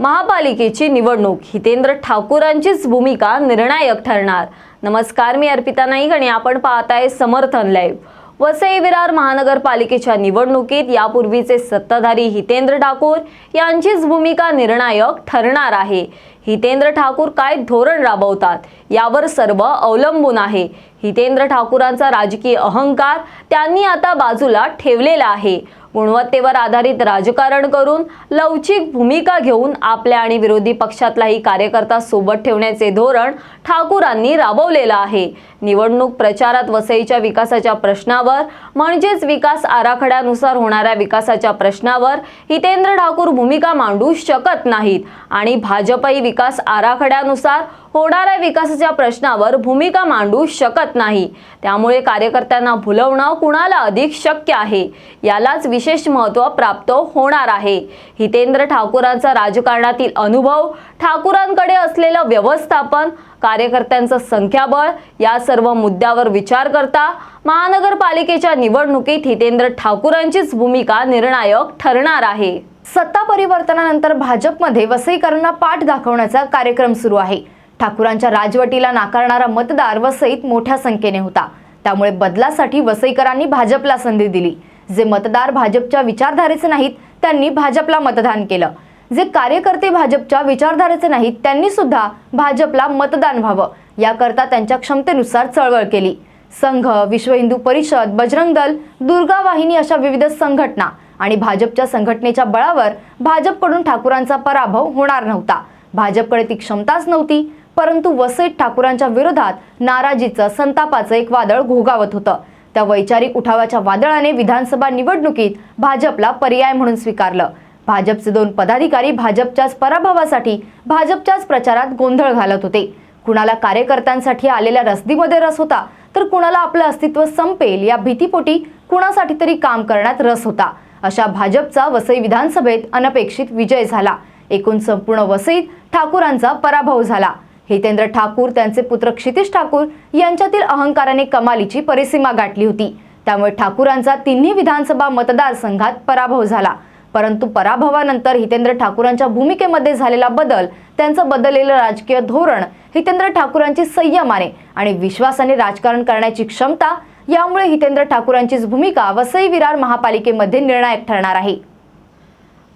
महापालिकेची निवडणूक. हितेंद्र ठाकूरांचीच भूमिका निर्णायक ठरणार. नमस्कार मी अर्पिता नाईक आणि आपण पाहताय समर्थन लाईव्ह. वसई विरार महानगरपालिकेच्या निवडणुकीत यापूर्वीचे सत्ताधारी हितेंद्र ठाकूर यांचीच भूमिका निर्णायक ठरणार आहे. हितेंद्र ठाकूर काय धोरण राबवतात यावर सर्व अवलंबून आहे. हितेंद्र ठाकूरांचा राजकीय अहंकार त्यांनी आता बाजूला ठेवलेला आहे. गुणवत्तेवर आधारित राजकारण करून लवचिक भूमिका घेऊन आपल्या आणि विरोधी पक्षातलाही कार्यकर्ता सोबत ठेवण्याचे धोरण ठाकूरांनी राबवलेलं आहे. निवडणूक प्रचारात वसईच्या विकासाच्या प्रश्नावर म्हणजेच विकास आराखड्यानुसार होणाऱ्या विकासाच्या प्रश्नावर हितेंद्र ठाकूर भूमिका मांडू शकत नाहीत आणि भाजपही विकास आराखड्यानुसार होणाऱ्या विकासाच्या प्रश्नावर भूमिका मांडू शकत नाही. त्यामुळे कार्यकर्त्यांना भुलवणं कुणाला अधिक शक्य आहे? यालाच विशेष महत्त्व प्राप्त होणार आहे. हितेंद्र ठाकूरांचा राजकारणातील अनुभव ठाकूरांकडे असलेलं व्यवस्थापन कार्यकर्त्यांचं संख्याबळ या सर्व मुद्द्यावर विचार करता महानगरपालिकेच्या निवडणुकीत हितेंद्र ठाकूरांचीच भूमिका निर्णायक ठरणार आहे. सत्ता परिवर्तनानंतर भाजपमध्ये वसईकरांना पाठ दाखवण्याचा कार्यक्रम सुरू आहे. ठाकूरांच्या राजवटीला नाकारणारा मतदार वसईत मोठ्या संख्येने होता. त्यामुळे बदलासाठी वसईकरांनी भाजपला संधी दिली. जे मतदार भाजपच्या विचारधारेचे नाहीत त्यांनी भाजपला मतदान केलं. जे कार्यकर्ते भाजपच्या विचारधारेचे नाहीत त्यांनी सुद्धा भाजपला मतदान व्हावं. याकरता त्यांच्या क्षमतेनुसार चळवळ केली. संघ विश्व हिंदू परिषद बजरंग दल दुर्गा वाहिनी अशा विविध संघटना आणि भाजपच्या संघटनेच्या बळावर भाजपकडून ठाकूरांचा पराभव होणार नव्हता. भाजपकडे ती क्षमताच नव्हती. परंतु वसईत ठाकूरांच्या विरोधात नाराजीचं संतापाचं एक वादळ घोगावत होतं. त्या वैचारिक उठावाच्या वादळाने विधानसभा निवडणुकीत भाजपला पर्याय म्हणून स्वीकारलं. भाजपचे दोन पदाधिकारी भाजपच्याच पराभवासाठी भाजपच्याच प्रचारात गोंधळ घालत होते. कुणाला कार्यकर्त्यांसाठी आलेल्या रसदीमध्ये रस होता तर कुणाला आपलं अस्तित्व संपेल या भीतीपोटी कुणासाठी तरी काम करण्यात रस होता. अशा भाजपचा वसई विधानसभेत अनपेक्षित विजय झाला. एकूण संपूर्ण वसईत ठाकूरांचा पराभव झाला. हितेंद्र ठाकूर त्यांचे पुत्र क्षितिश ठाकूर यांच्यातील अहंकाराने कमालीची परिसीमा गाठली होती. त्यामुळे ठाकूरांचा तिन्ही विधानसभा मतदारसंघात पराभव झाला. परंतु पराभवानंतर हितेंद्र ठाकूरांच्या भूमिकेमध्ये झालेला बदल त्यांचं बदललेलं राजकीय धोरण हितेंद्र ठाकूरांची संयमाने आणि विश्वासाने राजकारण करण्याची क्षमता यामुळे हितेंद्र ठाकूरांचीच भूमिका वसई विरार महापालिकेमध्ये निर्णायक ठरणार आहे.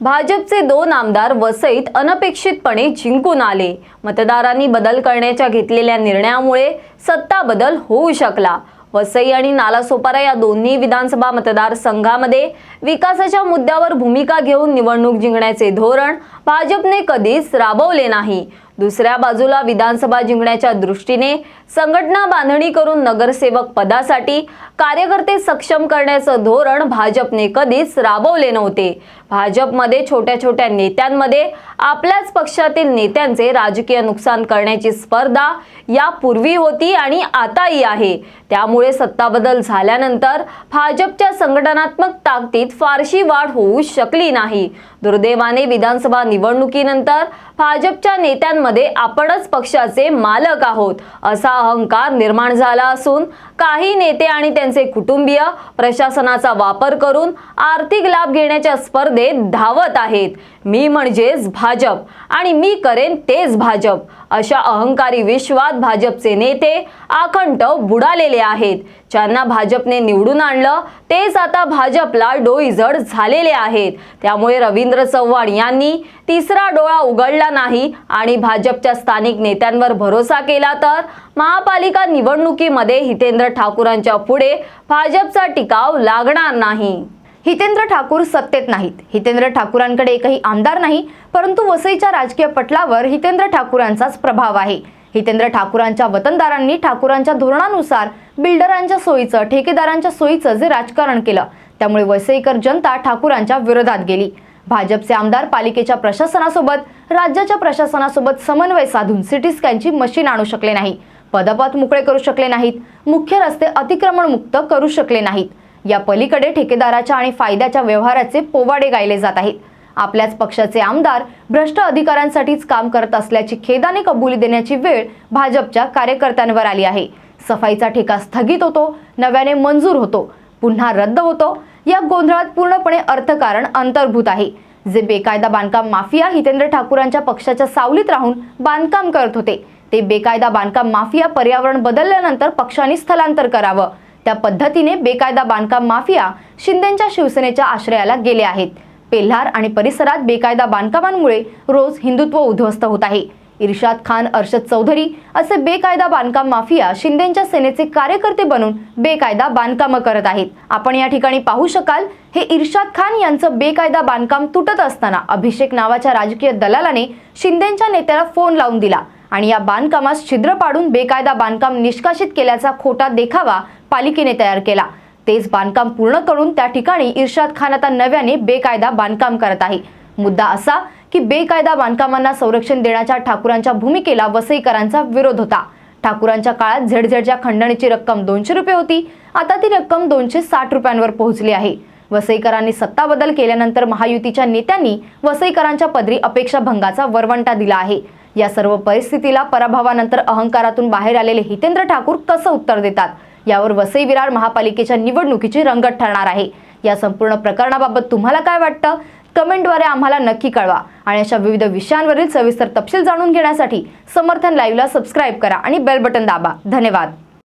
भाजपचे दोन आमदार वसईत अनपेक्षितपणे जिंकून आले. मतदारांनी बदल करण्याच्या घेतलेल्या निर्णयामुळे सत्ता बदल होऊ शकला. वसई आणि नालासोपारा या दोन्ही विधानसभा मतदारसंघामध्ये विकासाच्या मुद्द्यावर भूमिका घेऊन निवडणूक जिंकण्याचे धोरण भाजपने कधीच राबवले नाही. दुसऱ्या बाजूला विधानसभा जिंकण्याच्या दृष्टीने संघटना बांधणी करून नगरसेवक पदासाठी कार्यकर्ते सक्षम करण्याचं धोरण भाजपने कधीच राबवले नव्हते. भाजपमध्ये छोट्या छोट्या नेत्यांमध्ये आपल्याच पक्षातील नेत्यांचे राजकीय नुकसान करण्याची स्पर्धा यापूर्वी होती आणि आताही आहे. त्यामुळे सत्ताबदल झाल्यानंतर भाजपच्या संघटनात्मक ताकदीत फारशी वाढ होऊ शकली नाही. दुर्दैवाने विधानसभा निवडणुकीनंतर भाजपच्या नेत्यांमध्ये आपणच पक्षाचे मालक आहोत असा अहंकार निर्माण झाला असून काही नेते आणि त्यांचे कुटुंबीय प्रशासनाचा वापर करून आर्थिक लाभ घेण्याच्या स्पर्धेत धावत आहेत. मी म्हणजेच भाजप आणि मी करेन तेच भाजप अशा अहंकारी विश्वात भाजपचे नेते आखंड बुडालेले आहेत. ज्यांना भाजपने निवडून आणलं तेच आता भाजपला डोईजड झालेले आहेत. त्यामुळे रवींद्र चव्हाण यांनी तिसरा डोळा उघडला नाही आणि भाजपच्या स्थानिक नेत्यांवर भरोसा केला तर महापालिका निवडणुकीमध्ये हितेंद्र ठाकूरांच्या पुढे भाजपचा टिकाव लागणार नाही. हितेंद्र ठाकूर सत्तेत नाहीत. हितेंद्र ठाकूरांकडे एकही आमदार नाही परंतु वसईच्या राजकीय पटलावर हितेंद्र ठाकूरांचाच प्रभाव आहे. हितेंद्र ठाकूरांच्या वतनदारांनी ठाकूरांच्या धोरणानुसार बिल्डरांच्या सोयीचं ठेकेदारांच्या सोयीचं जे राजकारण केलं त्यामुळे वसईकर जनता ठाकूरांच्या विरोधात गेली. भाजपचे आमदार पालिकेच्या प्रशासनासोबत राज्याच्या प्रशासनासोबत समन्वय साधून सिटी स्कॅनची मशीन आणू शकले नाही पदपथ मोकळे करू शकले नाहीत. मुख्य रस्ते अतिक्रमण मुक्त करू शकले नाहीत. या पलीकडे ठेकेदाराच्या आणि फायद्याच्या व्यवहाराचे पोवाडे गायले जात आहेत. आपल्याच पक्षाचे आमदार भ्रष्ट अधिकाऱ्यांसाठीच काम करत असल्याची खेदाने कबुली देण्याची वेळ भाजपच्या कार्यकर्त्यांवर आली आहे. सफाईचा ठेका स्थगित होतो नव्याने मंजूर होतो पुन्हा रद्द होतो. या गोंधळात पूर्णपणे अर्थकारण अंतर्भूत आहे. जे बेकायदा बांधकाम माफिया हितेंद्र ठाकूरांच्या पक्षाच्या सावलीत राहून बांधकाम करत होते ते बेकायदा बांधकाम माफिया पर्यावरण बदलल्यानंतर पक्षाने स्थलांतर करावं. त्या पद्धतीने बेकायदा बांधकाम माफिया शिंदेच्या शिवसेनेच्या आश्रयाला गेले आहेत. पेल्हार आणि परिसरात बेकायदा बांधकामांमुळे रोज हिंदुत्व उद्ध्वस्त होत आहे. इर्शाद खान अर्शद चौधरी असे बेकायदा बांधकाम माफिया शिंदेच्या सेनेचे कार्यकर्ते बनून बेकायदा बांधकामं करत आहेत. आपण या ठिकाणी पाहू शकाल हे इर्शाद खान यांचं बेकायदा बांधकाम तुटत असताना अभिषेक नावाच्या राजकीय दलालाने शिंदेच्या नेत्याला फोन लावून दिला आणि या बांधकामास छिद्र पाडून बेकायदा बांधकाम निष्कासित केल्याचा खोटा देखावा पालिकेने तयार केला. तेच बांधकाम पूर्ण करून त्या ठिकाणी इर्शाद खान आता नव्याने बेकायदा बांधकाम करत आहे. मुद्दा असा की बेकायदा बांधकामांना संरक्षण देण्याच्या ठाकूरांच्या भूमिकेला वसईकरांचा विरोध होता. ठाकूरांच्या काळात झेडझेडच्या खंडणीची रक्कम दोनशे रुपये होती आता ती रक्कम दोनशे साठ रुपयांवर पोहोचली आहे. वसईकरांनी सत्ता बदल केल्यानंतर महायुतीच्या नेत्यांनी वसईकरांच्या पदरी अपेक्षा भंगाचा वरवंटा दिला आहे. या सर्व परिस्थितीला पराभवानंतर अहंकारातून बाहेर आलेले हितेंद्र ठाकूर कसं उत्तर देतात? यावर वसई विरार महापालिकेच्या निवडणुकीची रंगत ठरणार आहे. या संपूर्ण प्रकरणाबाबत तुम्हाला काय वाटतं? कमेंटद्वारे आम्हाला नक्की कळवा. आणि अशा विविध विषयांवरील सविस्तर तपशील जाणून घेण्यासाठी समर्थन लाईव्हला सबस्क्राईब करा आणि बेल बटन दाबा. धन्यवाद.